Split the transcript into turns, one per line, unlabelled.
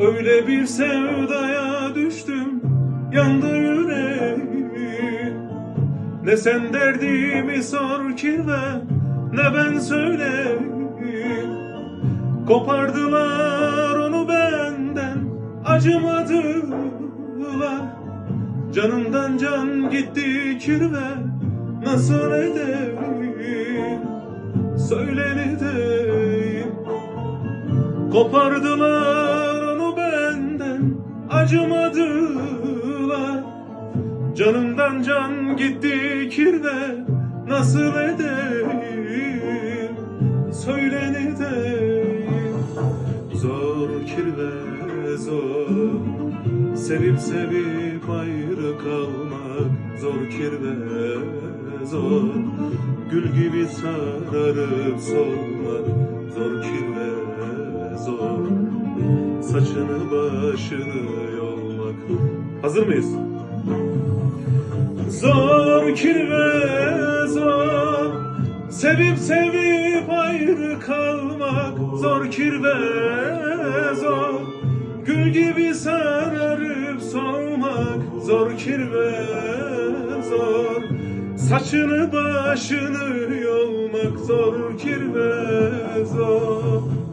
Öyle bir sevdaya düştüm yandı yüreğim. Ne sen derdimi sor kirve ne ben söyleyeyim. Kopardılar onu benden acımadılar. Canımdan can gitti kirve nasıl edeyim? Söyle deyim Kopardılar acımadılar. Canımdan can gitti kirve nasıl edeyim? Söyle deyim Zor kirve zor. Sevip sevip ayrı kalmak Zor kirve zor. Gül gibi sararıp solmak Zor kirve Saçını başını yolmak. Hazır mıyız? Zor kirve zor. Sevip sevip ayrı kalmak. Zor kirve zor. Gül gibi sararıp solmak Zor kirve zor. Saçını başını yolmak. Zor kirve zor